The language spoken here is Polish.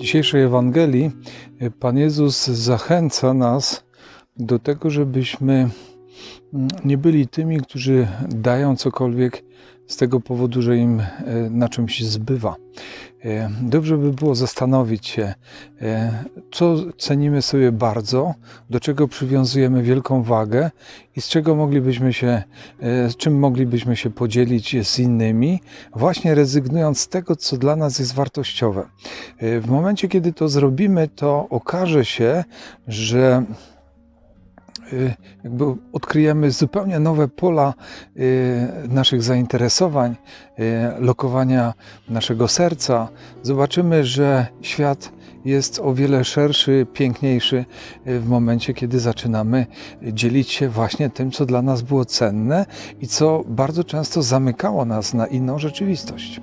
dzisiejszej Ewangelii Pan Jezus zachęca nas do tego, żebyśmy nie byli tymi, którzy dają cokolwiek z tego powodu, że im e, na czymś zbywa. E, Dobrze by było zastanowić się, e, co cenimy sobie bardzo, do czego przywiązujemy wielką wagę i z czego moglibyśmy się, z czym moglibyśmy się podzielić z innymi, właśnie rezygnując z tego, co dla nas jest wartościowe. W momencie, kiedy to zrobimy, to okaże się, że jakby odkryjemy zupełnie nowe pola y, naszych zainteresowań, y, lokowania naszego serca. Zobaczymy, że świat jest o wiele szerszy, piękniejszy y, w momencie, kiedy zaczynamy dzielić się właśnie tym, co dla nas było cenne i co bardzo często zamykało nas na inną rzeczywistość.